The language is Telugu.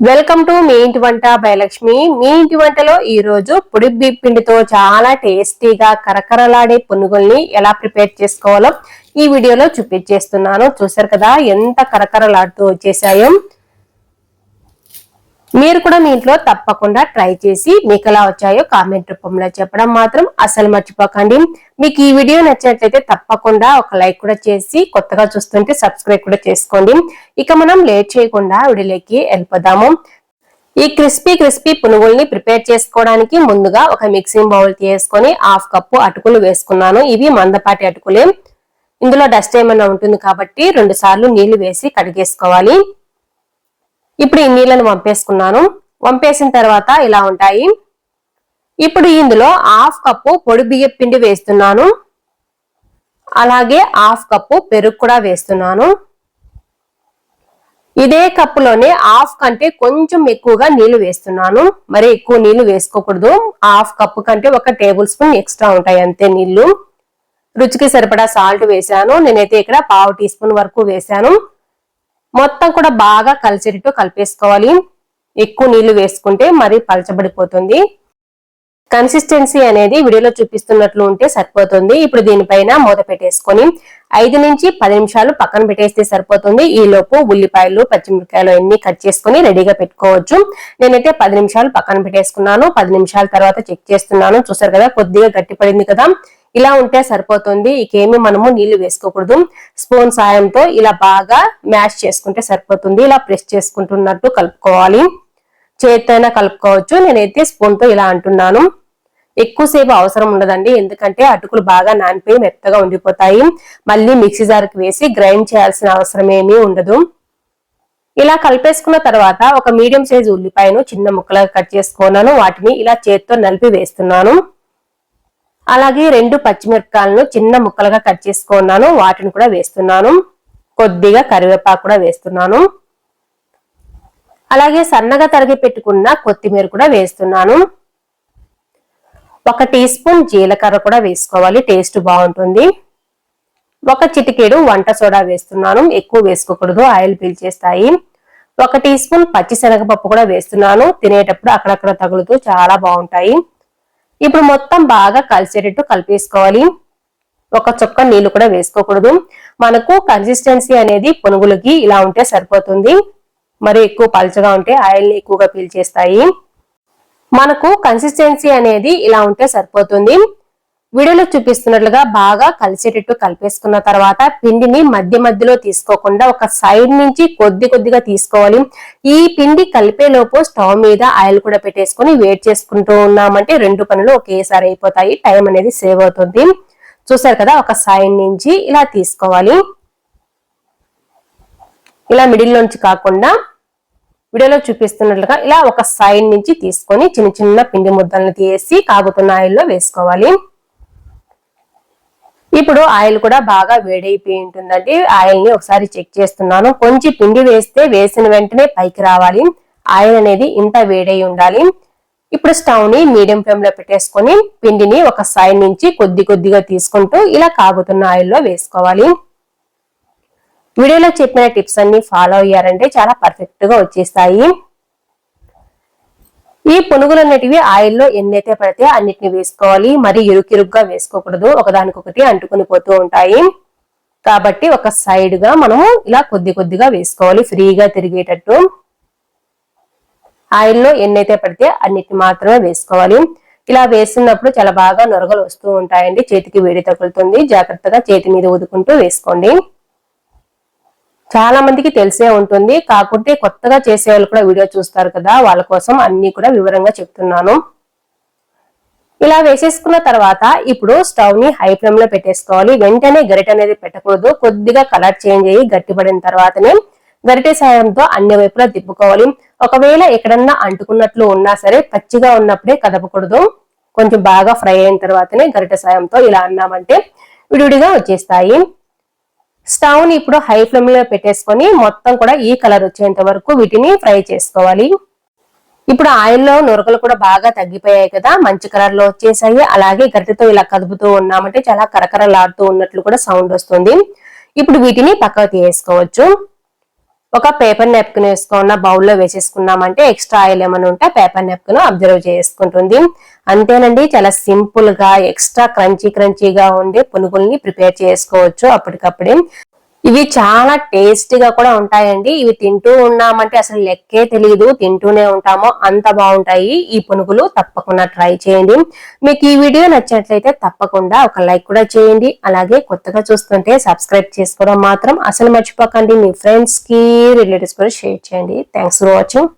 వెల్కమ్ టు మీ ఇంటి వంట భయలక్ష్మి మీ ఇంటి వంటలో ఈ రోజు పొడి పిండితో చాలా టేస్టీగా కరకరలాడే పునుగుల్ని ఎలా ప్రిపేర్ చేసుకోవాలో ఈ వీడియోలో చూపించేస్తున్నాను. చూసారు కదా ఎంత కరకరలాడుతూ వచ్చేసాయో. మీరు కూడా మీ ఇంట్లో తప్పకుండా ట్రై చేసి మీకు ఎలా వచ్చాయో కామెంట్ రూపంలో చెప్పడం మాత్రం అసలు మర్చిపోకండి. మీకు ఈ వీడియో నచ్చినట్లయితే తప్పకుండా ఒక లైక్ కూడా చేసి కొత్తగా చూస్తుంటే సబ్స్క్రైబ్ కూడా చేసుకోండి. ఇక మనం లేట్ చేయకుండా వీడియోలోకి వెళ్ళిపోదాము. ఈ క్రిస్పీ క్రిస్పీ పునుగుల్ని ప్రిపేర్ చేసుకోవడానికి ముందుగా ఒక మిక్సింగ్ బౌల్ తీసుకొని హాఫ్ కప్పు అటుకులు వేసుకున్నాను. ఇవి మందపాటి అటుకులే. ఇందులో డస్ట్ ఏమైనా ఉంటుంది కాబట్టి రెండు సార్లు నీళ్ళు వేసి కడిగేసుకోవాలి. ఇప్పుడు ఈ నీళ్ళని వంపేసుకున్నాను. వంపేసిన తర్వాత ఇలా ఉంటాయి. ఇప్పుడు ఇందులో హాఫ్ కప్పు పొడి బియ్య పిండి వేస్తున్నాను. అలాగే హాఫ్ కప్పు పెరుగు కూడా వేస్తున్నాను. ఇదే కప్పులోనే హాఫ్ కంటే కొంచెం ఎక్కువగా నీళ్ళు వేస్తున్నాను. మరి ఎక్కువ నీళ్ళు వేసుకోకూడదు. హాఫ్ కప్పు కంటే ఒక టేబుల్ స్పూన్ ఎక్స్ట్రా ఉంటాయి అంతే నీళ్ళు. రుచికి సరిపడా సాల్ట్ వేసాను నేనైతే ఇక్కడ పావు టీ స్పూన్ వరకు వేసాను మొత్తం కూడా బాగా కలిసేటట్టు కలిపేసుకోవాలి. ఎక్కువ నీళ్ళు వేసుకుంటే మరి పలచబడిపోతుంది. కన్సిస్టెన్సీ అనేది వీడియోలో చూపిస్తున్నట్లు ఉంటే సరిపోతుంది. ఇప్పుడు దీనిపైన మూత పెట్టేసుకొని ఐదు నుంచి పది నిమిషాలు పక్కన పెట్టేస్తే సరిపోతుంది. ఈ లోపు ఉల్లిపాయలు పచ్చిమిరకాయలు అన్ని కట్ చేసుకుని రెడీగా పెట్టుకోవచ్చు. నేనైతే పది నిమిషాలు పక్కన పెట్టేసుకున్నాను. పది నిమిషాల తర్వాత చెక్ చేస్తున్నాను. చూసారు కదా కొద్దిగా గట్టిపడింది కదా. ఇలా ఉంటే సరిపోతుంది. ఇకేమి మనము నీళ్ళు వేసుకోకూడదు. స్పూన్ సాయంతో ఇలా బాగా మ్యాష్ చేసుకుంటే సరిపోతుంది. ఇలా ప్రెస్ చేసుకుంటున్నట్టు కలుపుకోవాలి. చేతితోనే కలుపుకోవచ్చు. నేనైతే స్పూన్తో ఇలా అంటున్నాను. ఎక్కువసేపు అవసరం ఉండదండి. ఎందుకంటే అటుకులు బాగా నానిపోయి మెత్తగా ఉండిపోతాయి. మళ్ళీ మిక్సీ జార్కి వేసి గ్రైండ్ చేయాల్సిన అవసరం ఏమీ ఉండదు. ఇలా కలిపేసుకున్న తర్వాత ఒక మీడియం సైజు ఉల్లిపాయను చిన్న ముక్కలుగా కట్ చేసుకున్నాను. వాటిని ఇలా చేత్తో నలిపి వేస్తున్నాను. అలాగే రెండు పచ్చిమిరపకాయలను చిన్న ముక్కలుగా కట్ చేసుకున్నాను. వాటిని కూడా వేస్తున్నాను. కొద్దిగా కరివేపాకు కూడా వేస్తున్నాను. అలాగే సన్నగా తరిగి పెట్టుకున్న కొత్తిమీర కూడా వేస్తున్నాను. ఒక టీ స్పూన్ జీలకర్ర కూడా వేసుకోవాలి. టేస్ట్ బాగుంటుంది. ఒక చిటికేడు వంట సోడా వేస్తున్నాను. ఎక్కువ వేసుకోకూడదు. ఆయిల్ పీల్చేస్తాయి. ఒక టీ స్పూన్ పచ్చి శనగపప్పు కూడా వేస్తున్నాను. తినేటప్పుడు అక్కడక్కడ తగులుతూ చాలా బాగుంటాయి. ఇప్పుడు మొత్తం బాగా కలిసేటట్టు కలిపేసుకోవాలి. ఒక చుక్క నీళ్ళు కూడా వేసుకోకూడదు. మనకు కన్సిస్టెన్సీ అనేది పునుగులకి ఇలా ఉంటే సరిపోతుంది. మరి ఎక్కువ పలుచగా ఉంటే ఆయిల్ని ఎక్కువగా పీల్చేస్తాయి. మనకు కన్సిస్టెన్సీ అనేది ఇలా ఉంటే సరిపోతుంది. వీడియోలో చూపిస్తున్నట్లుగా బాగా కలిసేటట్టు కలిపేసుకున్న తర్వాత పిండిని మధ్య మధ్యలో తీసుకోకుండా ఒక సైడ్ నుంచి కొద్ది కొద్దిగా తీసుకోవాలి. ఈ పిండి కలిపే లోపు స్టవ్ మీద ఆయిల్ కూడా పెట్టేసుకొని వేట్ చేసుకుంటూ ఉన్నామంటే రెండు పనులు ఒకేసారి అయిపోతాయి. టైం అనేది సేవ్ అవుతుంది. చూసారు కదా ఒక సైడ్ నుంచి ఇలా తీసుకోవాలి. ఇలా మిడిల్ నుంచి కాకుండా వీడియోలో చూపిస్తున్నట్లుగా ఇలా ఒక సైడ్ నుంచి తీసుకొని చిన్న చిన్న పిండి ముద్దలను తీసి కాగుతున్న ఆయిల్లో వేసుకోవాలి. ఇప్పుడు ఆయిల్ కూడా బాగా వేడైపోయి ఉంటుందండి. ఆయిల్ని ఒకసారి చెక్ చేస్తున్నాను. కొంచెం పిండి వేస్తే వేసిన వెంటనే పైకి రావాలి. ఆయిల్ అనేది ఇంత వేడై ఉండాలి. ఇప్పుడు స్టవ్ని మీడియం ఫ్లేమ్లో పెట్టేసుకొని పిండిని ఒక సైడ్ నుంచి కొద్ది కొద్దిగా తీసుకుంటూ ఇలా కాగుతున్న ఆయిల్లో వేసుకోవాలి. వీడియోలో చెప్పిన టిప్స్ అన్ని ఫాలో అయ్యారంటే చాలా పర్ఫెక్ట్గా వచ్చేస్తాయి. ఈ పునుగులు అనేటివి ఆయిల్లో ఎన్నైతే పడితే అన్నిటిని వేసుకోవాలి. మరి ఇరుకిరుగ్గా వేసుకోకూడదు. ఒకదానికొకటి అంటుకుని పోతూ ఉంటాయి. కాబట్టి ఒక సైడ్గా మనము ఇలా కొద్ది కొద్దిగా వేసుకోవాలి. ఫ్రీగా తిరిగేటట్టు. ఆయిల్లో ఎన్నైతే పడితే అన్నిటిని మాత్రమే వేసుకోవాలి. ఇలా వేసినప్పుడు చాలా బాగా నొరగలు వస్తూ ఉంటాయండి. చేతికి వేడి తగులుతుంది. జాగ్రత్తగా చేతి మీద ఉదుకుంటూ వేసుకోండి. చాలా మందికి తెలిసే ఉంటుంది. కాకుంటే కొత్తగా చేసే వాళ్ళు కూడా వీడియో చూస్తారు కదా. వాళ్ళ కోసం అన్ని కూడా వివరంగా చెప్తున్నాను. ఇలా వేసేసుకున్న తర్వాత ఇప్పుడు స్టవ్ని హై ఫ్లేమ్లో పెట్టేసుకోవాలి. వెంటనే గరిట అనేది పెట్టకూడదు. కొద్దిగా కలర్ చేంజ్ అయ్యి గట్టిపడిన తర్వాతనే గరిటె సాయంతో అన్ని వైపులా తిప్పుకోవాలి. ఒకవేళ ఎక్కడన్నా అంటుకున్నట్లు ఉన్నా సరే పచ్చిగా ఉన్నప్పుడే కదపకూడదు. కొంచెం బాగా ఫ్రై అయిన తర్వాతనే గరిటె సాయంతో ఇలా అన్నామంటే విడివిడిగా వచ్చేస్తాయి. స్టవ్ని ఇప్పుడు హై ఫ్లేమ్లో పెట్టేసుకొని మొత్తం కూడా ఈ కలర్ వచ్చేంత వరకు వీటిని ఫ్రై చేసుకోవాలి. ఇప్పుడు ఆయిల్లో నురకలు కూడా బాగా తగ్గిపోయాయి కదా మంచి కలర్లో వచ్చేసాయి. అలాగే గరిటెతో ఇలా కదుపుతూ ఉన్నామంటే చాలా కరకరలాడుతూ ఉన్నట్లు కూడా సౌండ్ వస్తుంది. ఇప్పుడు వీటిని పక్కకు తీసుకోవచ్చు ఒక పేపర్ నెప్కిన్ వేసుకున్న బౌల్లో వేసేసుకున్నామంటే ఎక్స్ట్రా ఆయిల్ ఏమైనా ఉంటే పేపర్ నెప్కిన్ అబ్జర్వ్ చేసుకుంటుంది. అంతేనండి చాలా సింపుల్గా ఎక్స్ట్రా క్రంచీ క్రంచీగా ఉండే పునుగుల్ని ప్రిపేర్ చేసుకోవచ్చు అప్పటికప్పుడే. ఇవి చాలా టేస్టీగా కూడా ఉంటాయండి. ఇవి తింటూ ఉన్నామంటే అసలు లెక్కే తెలియదు తింటూనే ఉంటామో. అంత బాగుంటాయి. ఈ పునుగులు తప్పకుండా ట్రై చేయండి. మీకు ఈ వీడియో నచ్చినట్లయితే తప్పకుండా ఒక లైక్ కూడా చేయండి. అలాగే కొత్తగా చూస్తుంటే సబ్స్క్రైబ్ చేసుకోవడం మాత్రం అసలు మర్చిపోకండి. మీ ఫ్రెండ్స్కి రిలేటివ్స్ కూడా షేర్ చేయండి. Thanks for watching.